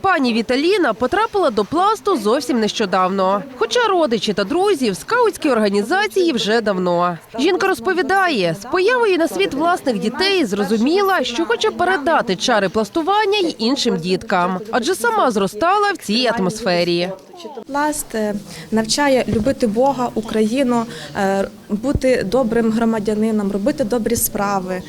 Пані Віталіна потрапила до пласту зовсім нещодавно. Хоча родичі та друзі в скаутській організації вже давно. Жінка розповідає, з появою на світ власних дітей зрозуміла, що хоче передати чари пластування й іншим діткам, адже сама зростала в цій атмосфері. Пласт е, навчає любити Бога, Україну, е, бути добрим громадянином, робити добрі справи,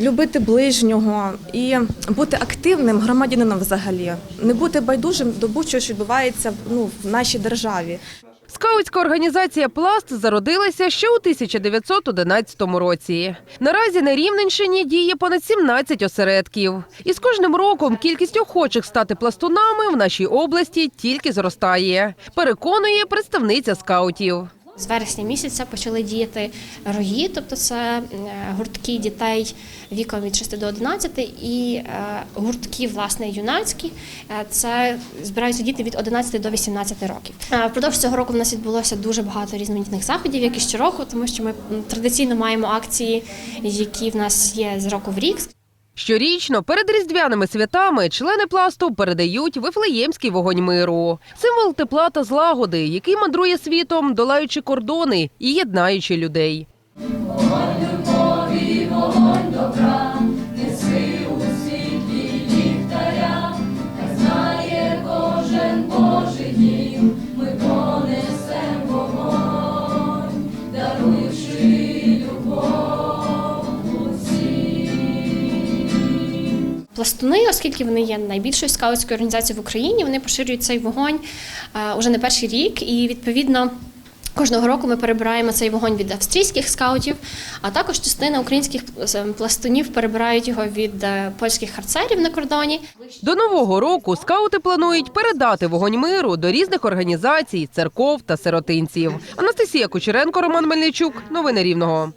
любити ближнього і бути активним громадянином взагалі, не бути байдужим до будь-чого, що відбувається ну, в нашій державі. Скаутська організація Пласт зародилася ще у 1911 році. Наразі на Рівненщині діє понад 17 осередків. І з кожним роком кількість охочих стати пластунами в нашій області тільки зростає. Переконує представниця скаутів. З вересня місяця почали діяти рої, тобто це е, гуртки дітей віком від 6 до 11 і е, гуртки власне юнацькі. Е, Це збираються діти від 11 до 18 років. Впродовж цього року в нас відбулося дуже багато різноманітних заходів, як і щороку, тому що ми традиційно маємо акції, які в нас є з року в рік. Щорічно перед різдвяними святами члени пласту передають вифлеємський вогонь миру, символ тепла та злагоди, який мандрує світом, долаючи кордони і єднаючи людей. Пластуни, оскільки вони є найбільшою скаутською організацією в Україні, вони поширюють цей вогонь е, уже не перший рік, і відповідно. Кожного року ми перебираємо цей вогонь від австрійських скаутів, а також частина українських е, пластунів перебирають його від е, польських харцерів на кордоні. До нового року скаути планують передати вогонь миру до різних організацій, церков та сиротинців. Анастасія Кучеренко, Роман Мельничук. Новини Рівного.